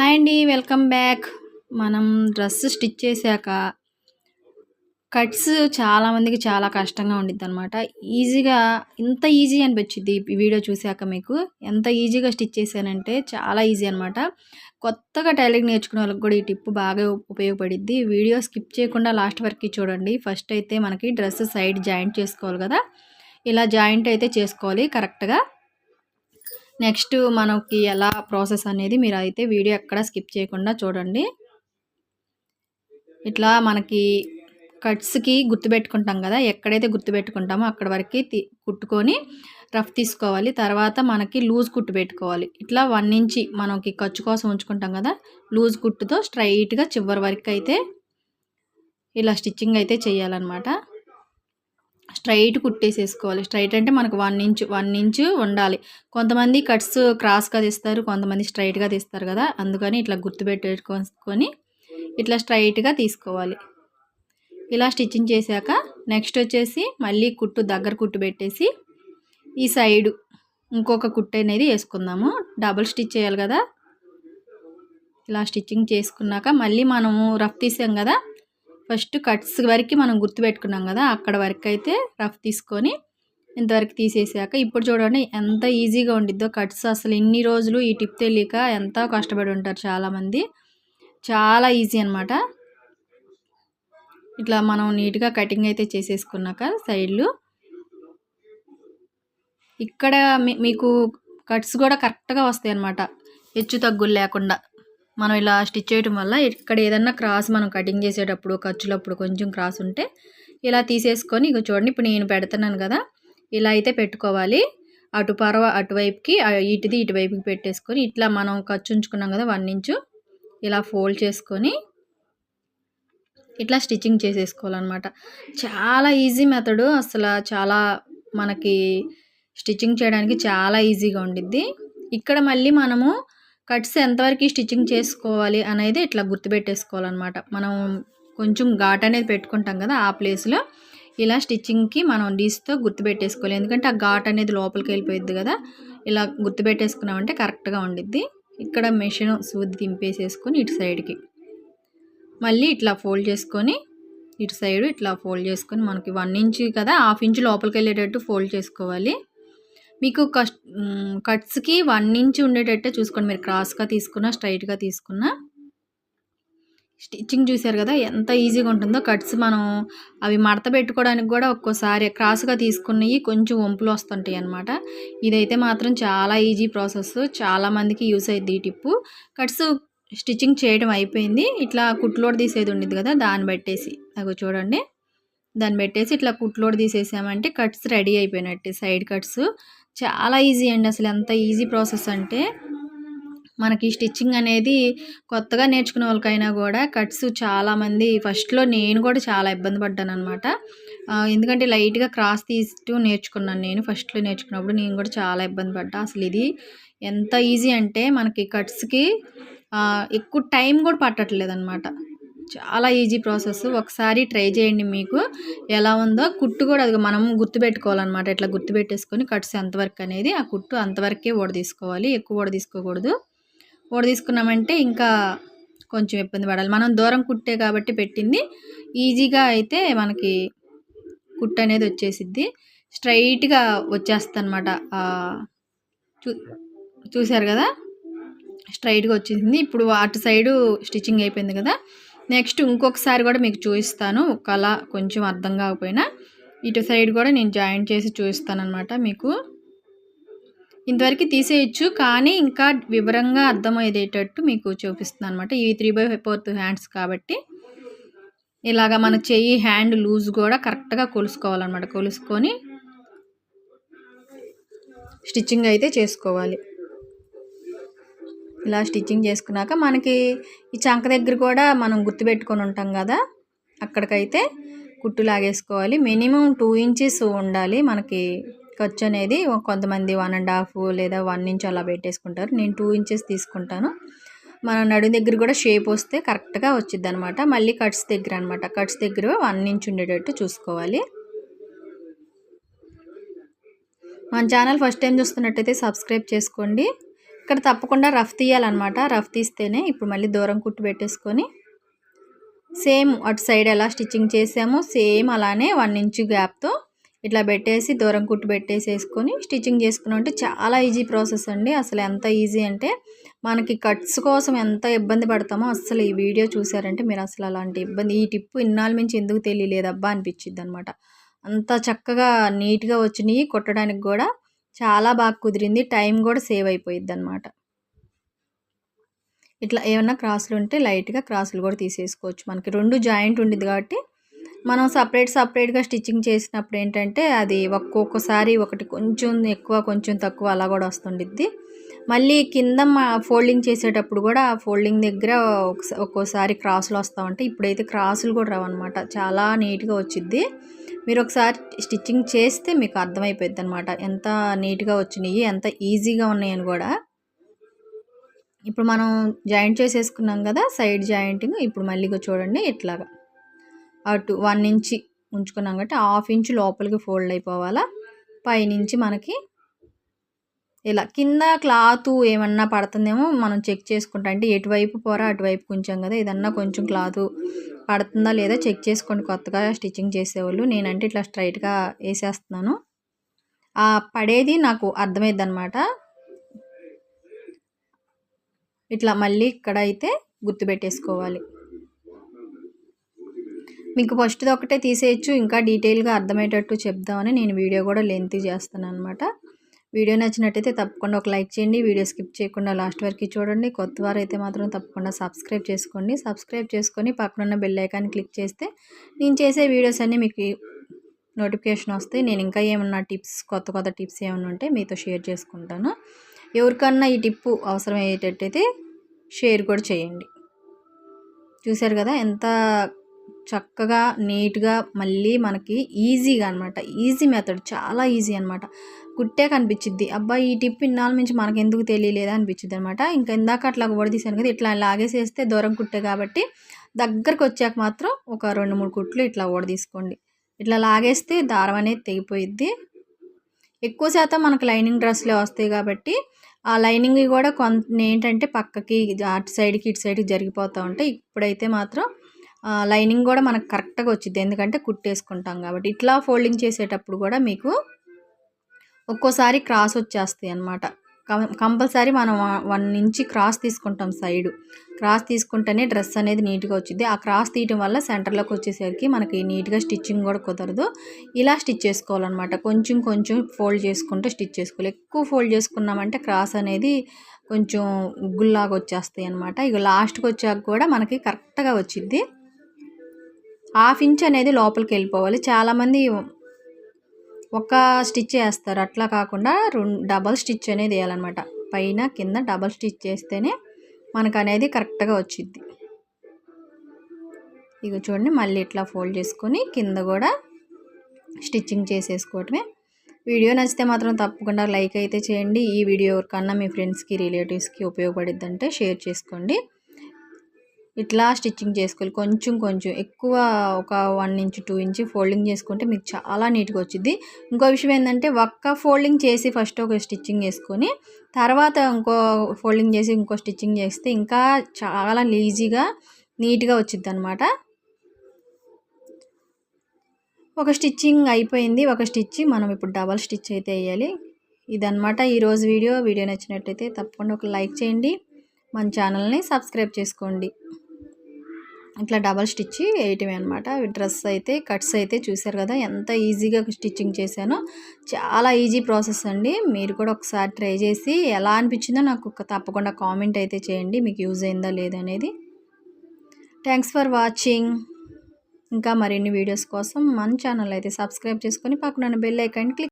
Hi అండి welcome back. మనం dress stitch చేశాక కట్స్ చాలామందికి చాలా కష్టంగా ఉండిద్ది అనమాట ఈజీగా ఇంత ఈజీ అనిపించింది ఈ వీడియో చూశాక మీకు. ఎంత ఈజీగా స్టిచ్ చేశానంటే చాలా ఈజీ అనమాట కొత్తగా టైలరింగ్ నేర్చుకునే వాళ్ళకి కూడా ఈ టిప్ బాగా ఉపయోగపడిద్ది. వీడియో స్కిప్ చేయకుండా లాస్ట్ వరకు చూడండి. ఫస్ట్ అయితే మనకి డ్రెస్ సైడ్ జాయింట్ చేసుకోవాలి కదా. ఇలా జాయింట్ అయితే చేసుకోవాలి కరెక్ట్గా. నెక్స్ట్ మనకి ఎలా ప్రాసెస్ అనేది మీరు అయితే వీడియో ఎక్కడ స్కిప్ చేయకుండా చూడండి. ఇట్లా మనకి కట్స్కి గుర్తుపెట్టుకుంటాం కదా ఎక్కడైతే గుర్తుపెట్టుకుంటామో అక్కడ వరకు కుట్టుకొని రఫ్ తీసుకోవాలి. తర్వాత మనకి లూజ్ కుట్టు పెట్టుకోవాలి. ఇట్లా వన్ ఇంచి మనకి ఖర్చు కోసం ఉంచుకుంటాం కదా లూజ్ కుట్టుతో స్ట్రైట్గా చివరి వరకు అయితే ఇలా స్టిచ్చింగ్ అయితే చేయాలన్నమాట. స్ట్రైట్ కుట్టేసేసుకోవాలి. స్ట్రైట్ అంటే మనకు వన్ ఇంచ్ వన్ ఇంచ్ ఉండాలి. కొంతమంది కట్స్ క్రాస్గా తీస్తారు కొంతమంది స్ట్రైట్గా తీస్తారు కదా. అందుకని ఇట్లా గుర్తుపెట్టుకొని ఇట్లా స్ట్రైట్గా తీసుకోవాలి. ఇలా స్టిచ్చింగ్ చేశాక నెక్స్ట్ వచ్చేసి మళ్ళీ కుట్టు దగ్గర కుట్టు పెట్టేసి ఈ సైడు ఇంకొక కుట్టు అనేది వేసుకుందాము. డబుల్ స్టిచ్ చేయాలి కదా. ఇలా స్టిచ్చింగ్ చేసుకున్నాక మళ్ళీ మనము రఫ్ తీసాం కదా. ఫస్ట్ కట్స్ వరకు మనం గుర్తుపెట్టుకున్నాం కదా అక్కడ వరకు అయితే రఫ్ తీసుకొని ఇంతవరకు తీసేసాక ఇప్పుడు చూడండి ఎంత ఈజీగా ఉండిద్దో కట్స్. అసలు ఇన్ని రోజులు ఈ టిప్ తెలియక ఎంత కష్టపడి ఉంటారు చాలామంది. చాలా ఈజీ అనమాట ఇట్లా మనం నీట్గా కటింగ్ అయితే చేసేసుకున్నాక సైడ్లు. ఇక్కడ మీకు కట్స్ కూడా కరెక్ట్గా వస్తాయి అనమాట హెచ్చు తగ్గులు లేకుండా. మనం ఇలా స్టిచ్ చేయడం వల్ల ఇక్కడ ఏదన్నా క్రాస్ మనం కటింగ్ చేసేటప్పుడు ఖర్చులప్పుడు కొంచెం క్రాస్ ఉంటే ఇలా తీసేసుకొని ఇక చూడండి ఇప్పుడు నేను పెడుతున్నాను కదా ఇలా అయితే పెట్టుకోవాలి. అటు పరవ అటువైపుకి ఇటుది ఇటువైపుకి పెట్టేసుకొని ఇట్లా మనం ఖర్చు ఉంచుకున్నాం కదా వన్ ఇంచు ఇలా ఫోల్డ్ చేసుకొని ఇట్లా స్టిచ్చింగ్ చేసేసుకోవాలన్నమాట. చాలా ఈజీ మెథడు అసలు చాలా మనకి స్టిచ్చింగ్ చేయడానికి చాలా ఈజీగా ఉండిద్ది. ఇక్కడ మళ్ళీ మనము కట్స్ ఎంతవరకు స్టిచ్చింగ్ చేసుకోవాలి అనేది ఇట్లా గుర్తుపెట్టేసుకోవాలన్నమాట. మనం కొంచెం ఘాట్ అనేది పెట్టుకుంటాం కదా ఆ ప్లేస్లో. ఇలా స్టిచ్చింగ్కి మనం డీస్తో గుర్తుపెట్టేసుకోవాలి. ఎందుకంటే ఆ ఘాట్ అనేది లోపలికి వెళ్ళిపోయింది కదా. ఇలా గుర్తుపెట్టేసుకున్నామంటే కరెక్ట్గా ఉండిద్ది. ఇక్కడ మెషిన్ సూది దింపేసేసుకొని ఇటు సైడ్కి. మళ్ళీ ఇట్లా ఫోల్డ్ చేసుకొని ఇటు సైడ్ ఇట్లా ఫోల్డ్ చేసుకొని మనకి వన్ ఇంచ్ కదా హాఫ్ ఇంచ్ లోపలికి వెళ్ళేటట్టు ఫోల్డ్ చేసుకోవాలి. మీకు కస్ట్ కట్స్కి వన్ ఇంచ్ ఉండేటట్టే చూసుకోండి. మీరు క్రాస్గా తీసుకున్నా స్ట్రైట్గా తీసుకున్నా. స్టిచ్చింగ్ చూసారు కదా ఎంత ఈజీగా ఉంటుందో. కట్స్ మనం అవి మడత పెట్టుకోవడానికి కూడా ఒక్కోసారి క్రాస్గా తీసుకున్నవి కొంచెం వంపులు వస్తుంటాయి అనమాట ఇదైతే మాత్రం చాలా ఈజీ ప్రాసెస్. చాలామందికి యూస్ అయ్యింది ఈ టిప్పు. కట్స్ స్టిచ్చింగ్ చేయడం అయిపోయింది. ఇట్లా కుట్లోడ్ తీసేది ఉండేది కదా దాన్ని పెట్టేసి అవి చూడండి. దాన్ని పెట్టేసి ఇట్లా కుట్లోడ్ తీసేసామంటే కట్స్ రెడీ అయిపోయినట్టే సైడ్ కట్స్. చాలా ఈజీ అండి అసలు ఎంత ఈజీ ప్రాసెస్ అంటే మనకి స్టిచ్చింగ్ అనేది కొత్తగా నేర్చుకునే వాళ్ళకైనా కూడా కట్స్ చాలామంది ఫస్ట్లో నేను కూడా చాలా ఇబ్బంది పడ్డాను అనమాట ఎందుకంటే లైట్గా క్రాస్ తీస్తూ నేర్చుకున్నాను నేను ఫస్ట్లో నేర్చుకున్నప్పుడు నేను కూడా చాలా ఇబ్బంది పడ్డా. అసలు ఇది ఎంత ఈజీ అంటే మనకి కట్స్కి ఎక్కువ టైం కూడా పట్టట్లేదు అనమాట చాలా ఈజీ ప్రాసెస్. ఒకసారి ట్రై చేయండి మీకు. ఎలా ఉందో కుట్టు కూడా అది మనం గుర్తుపెట్టుకోవాలన్నమాట. ఇట్లా గుర్తుపెట్టేసుకొని కట్స్ ఎంతవరకు అనేది ఆ కుట్టు అంతవరకే ఓడ తీసుకోవాలి. ఎక్కువ ఓడ తీసుకోకూడదు. ఓడ తీసుకున్నామంటే ఇంకా కొంచెం ఇబ్బంది పడాలి. మనం దూరం కుట్టే కాబట్టి పెట్టింది. ఈజీగా అయితే మనకి కుట్టు అనేది వచ్చేసిద్ది. స్ట్రైట్గా వచ్చేస్తుంది అనమాట చూ చూశారు కదా? స్ట్రైట్గా వచ్చేసింది ఇప్పుడు అటు సైడు స్టిచ్చింగ్ అయిపోయింది కదా? నెక్స్ట్ ఇంకొకసారి కూడా మీకు చూపిస్తాను. కళ కొంచెం అర్థం కాకపోయినా ఇటు సైడ్ కూడా నేను జాయింట్ చేసి చూపిస్తాను అనమాట మీకు. ఇంతవరకు తీసేయచ్చు కానీ ఇంకా వివరంగా అర్థమయ్యేటట్టు మీకు చూపిస్తున్నాను అనమాట ఈ త్రీ బై ఫోర్త్ హ్యాండ్స్ కాబట్టి ఇలాగ మన చెయ్యి హ్యాండ్ లూజ్ కూడా కరెక్ట్గా కొలుసుకోవాలన్నమాట. కొలుసుకొని స్టిచ్చింగ్ అయితే చేసుకోవాలి. ఇలా స్టిచ్చింగ్ చేసుకున్నాక మనకి ఈ చంక దగ్గర కూడా మనం గుర్తుపెట్టుకొని ఉంటాం కదా. అక్కడికైతే కుట్టు లాగేసుకోవాలి. మినిమం టూ ఇంచెస్ ఉండాలి. మనకి ఖర్చు అనేది కొంతమంది వన్ అండ్ హాఫ్ లేదా వన్ ఇంచ్ అలా పెట్టేసుకుంటారు. నేను టూ ఇంచెస్ తీసుకుంటాను. మన నడు దగ్గర కూడా షేప్ వస్తే కరెక్ట్గా వచ్చింది అనమాట మళ్ళీ కట్స్ దగ్గర అనమాట కట్స్ దగ్గర వన్ ఇంచ్ ఉండేటట్టు చూసుకోవాలి. మన ఛానల్ ఫస్ట్ టైం చూస్తున్నట్టయితే సబ్స్క్రైబ్ చేసుకోండి. ఇక్కడ తప్పకుండా రఫ్ తీయాలన్నమాట. రఫ్ తీస్తేనే ఇప్పుడు మళ్ళీ దూరం కుట్టు పెట్టేసుకొని సేమ్ అటు సైడ్ ఎలా స్టిచ్చింగ్ చేసామో సేమ్ అలానే వన్ ఇంచు గ్యాప్తో ఇట్లా పెట్టేసి దూరం కుట్టు పెట్టేసేసుకొని స్టిచ్చింగ్ చేసుకున్నాం అంటే చాలా ఈజీ ప్రాసెస్ అండి. అసలు ఎంత ఈజీ అంటే మనకి కట్స్ కోసం ఎంత ఇబ్బంది పడతామో అసలు ఈ వీడియో చూసారంటే మీరు అసలు అలాంటి ఇబ్బంది ఈ టిప్పు ఇన్నాళ్ళ మించి ఎందుకు తెలియలేదబ్బా అనిపించింది అనమాట అంత చక్కగా నీట్గా వచ్చినాయి కుట్టడానికి కూడా. చాలా బాగా కుదిరింది. టైం కూడా సేవ్ అయిపోయింది అనమాట ఇట్లా ఏమన్నా క్రాసులు ఉంటే లైట్గా క్రాసులు కూడా తీసేసుకోవచ్చు. మనకి రెండు జాయింట్ ఉండింది కాబట్టి మనం సపరేట్ సపరేట్గా స్టిచ్చింగ్ చేసినప్పుడు ఏంటంటే అది ఒక్కొక్కసారి ఒకటి కొంచెం ఎక్కువ కొంచెం తక్కువ అలా కూడా వస్తుండిద్ది. మళ్ళీ కింద ఫోల్డింగ్ చేసేటప్పుడు కూడా ఆ ఫోల్డింగ్ దగ్గర ఒక్కోసారి క్రాసులు వస్తూ ఉంటాయి. ఇప్పుడైతే క్రాసులు కూడా రావన్నమాట. చాలా నీట్గా వచ్చిద్ది. మీరు ఒకసారి స్టిచ్చింగ్ చేస్తే మీకు అర్థమైపోద్ది అనమాట ఎంత నీట్గా వచ్చినాయి ఎంత ఈజీగా ఉన్నాయని కూడా. ఇప్పుడు మనం జాయింట్ చేసేసుకున్నాం కదా సైడ్ జాయింటింగ్. ఇప్పుడు మళ్ళీ చూడండి ఇట్లాగా. అటు వన్ ఇంచి ఉంచుకున్నాం కాబట్టి హాఫ్ ఇంచ్ లోపలికి ఫోల్డ్ అయిపోవాలా. పైనుంచి మనకి ఇలా కింద క్లాత్ ఏమన్నా పడుతుందేమో మనం చెక్ చేసుకుంటా. అంటే ఎటువైపు పోరా అటువైపు కొంచెం కదా ఏదన్నా కొంచెం క్లాత్ పడుతుందా లేదా చెక్ చేసుకోండి. కొత్తగా స్టిచ్చింగ్ చేసేవాళ్ళు. నేనంటే ఇట్లా స్ట్రైట్గా వేసేస్తున్నాను. ఆ పడేది నాకు అర్థమైద్ది అనమాట ఇట్లా మళ్ళీ ఇక్కడ అయితే గుర్తుపెట్టేసుకోవాలి మీకు ఫస్ట్ది ఒకటే తీసేయచ్చు. ఇంకా డీటెయిల్గా అర్థమయ్యేటట్టు చెప్దామని నేను వీడియో కూడా లెంత్ చేస్తాను అనమాట వీడియో నచ్చినట్టయితే తప్పకుండా ఒక లైక్ చేయండి. వీడియో స్కిప్ చేయకుండా లాస్ట్ వరకు చూడండి. కొత్త వారు అయితే మాత్రం తప్పకుండా సబ్స్క్రైబ్ చేసుకోండి. సబ్స్క్రైబ్ చేసుకొని పక్కనున్న బెల్ ఐకాన్ క్లిక్ చేస్తే నేను చేసే వీడియోస్ అన్నీ మీకు నోటిఫికేషన్ వస్తాయి. నేను ఇంకా ఏమన్నా టిప్స్ కొత్త కొత్త టిప్స్ ఏమన్నా ఉంటే మీతో షేర్ చేసుకుంటాను. ఎవరికన్నా ఈ టిప్పు అవసరం అయ్యేటట్టయితే షేర్ కూడా చేయండి. చూశారు కదా? ఎంత చక్కగా నీట్గా మళ్ళీ మనకి ఈజీగా అనమాట ఈజీ మెథడ్ చాలా ఈజీ అనమాట కుట్టే కనిపించిద్ది. అబ్బా ఈ టిప్ ఇన్నాళ్ళ నుంచి మనకు ఎందుకు తెలియలేదా అనిపించింది అనమాట ఇంకా ఇందాక అట్లా తీసాను కదా ఇట్లా లాగేసేస్తే దూరం కుట్టే కాబట్టి దగ్గరకు వచ్చాక మాత్రం ఒక రెండు మూడు కుట్లు ఇట్లా తీసుకోండి. ఇట్లా లాగేస్తే దారం అనేది తెగిపోయిద్ది. ఎక్కువ శాతం మనకు లైనింగ్ డ్రెస్లే వస్తాయి కాబట్టి ఆ లైనింగ్ కూడా కొంత ఏంటంటే పక్కకి అటు సైడ్కి ఇటు సైడ్కి జరిగిపోతూ ఉంటాయి. ఇప్పుడైతే మాత్రం లైనింగ్ కూడా మనకు కరెక్ట్గా వచ్చింది ఎందుకంటే కుట్టేసుకుంటాం కాబట్టి. ఇట్లా ఫోల్డింగ్ చేసేటప్పుడు కూడా మీకు ఒక్కోసారి క్రాస్ వచ్చేస్తాయి అనమాట కంపల్సరీ మనం వన్ నుంచి క్రాస్ తీసుకుంటాం సైడ్. క్రాస్ తీసుకుంటేనే డ్రెస్ అనేది నీట్గా వచ్చింది ఆ క్రాస్ తీయటం వల్ల సెంటర్లోకి వచ్చేసరికి మనకి నీట్గా స్టిచ్చింగ్ కూడా కుదరదు. ఇలా స్టిచ్ చేసుకోవాలన్నమాట. కొంచెం కొంచెం ఫోల్డ్ చేసుకుంటూ స్టిచ్ చేసుకోవాలి. ఎక్కువ ఫోల్డ్ చేసుకున్నామంటే క్రాస్ అనేది కొంచెం ఉగ్గుల్లాగా వచ్చేస్తాయి అనమాట ఇక లాస్ట్కి వచ్చాక కూడా మనకి కరెక్ట్గా వచ్చింది హాఫ్ ఇంచ్ అనేది లోపలికి వెళ్ళిపోవాలి. చాలామంది ఒక స్టిచ్ వేస్తారు. అట్లా కాకుండా రెండు డబల్ స్టిచ్ అనేది వేయాలన్నమాట. పైన కింద డబల్ స్టిచ్ చేస్తేనే మనకు అనేది కరెక్ట్గా వచ్చింది ఇక చూడండి మళ్ళీ ఇట్లా ఫోల్డ్ చేసుకొని కింద కూడా స్టిచ్చింగ్ చేసేసుకోవటమే. వీడియో నచ్చితే మాత్రం తప్పకుండా లైక్ అయితే చేయండి. ఈ వీడియో కన్నా మీ ఫ్రెండ్స్కి రిలేటివ్స్కి ఉపయోగపడిద్దంటే షేర్ చేసుకోండి. ఇట్లా స్టిచ్చింగ్ చేసుకోవాలి. కొంచెం కొంచెం. ఎక్కువ ఒక one inch two inch folding చేసుకుంటే మీకు చాలా నీట్గా వచ్చింది ఇంకో విషయం ఏంటంటే ఒక్క ఫోల్డింగ్ చేసి ఫస్ట్ ఒక స్టిచ్చింగ్ చేసుకొని తర్వాత ఇంకో ఫోల్డింగ్ చేసి ఇంకో స్టిచ్చింగ్ చేస్తే ఇంకా చాలా ఈజీగా నీట్గా వచ్చింది అనమాట ఒక స్టిచ్చింగ్ అయిపోయింది. ఒక స్టిచ్ మనం ఇప్పుడు డబల్ స్టిచ్ అయితే వేయాలి. ఇదనమాట ఈరోజు వీడియో. వీడియో నచ్చినట్టయితే తప్పకుండా ఒక లైక్ చేయండి. మన ఛానల్ని సబ్స్క్రైబ్ చేసుకోండి. ఇట్లా డబల్ స్టిచ్ వేయటమే అనమాట డ్రెస్ అయితే కట్స్ అయితే చూసారు కదా ఎంత ఈజీగా స్టిచ్చింగ్ చేశానో. చాలా ఈజీ ప్రాసెస్ అండి. మీరు కూడా ఒకసారి ట్రై చేసి ఎలా అనిపించిందో నాకు తప్పకుండా కామెంట్ అయితే చేయండి. మీకు యూజ్ అయిందా లేదనేది థ్యాంక్స్ ఫర్ వాచింగ్ ఇంకా మరిన్ని వీడియోస్ కోసం మన ఛానల్ అయితే సబ్స్క్రైబ్ చేసుకొని పక్కన బెల్ ఐకాన్ క్లిక్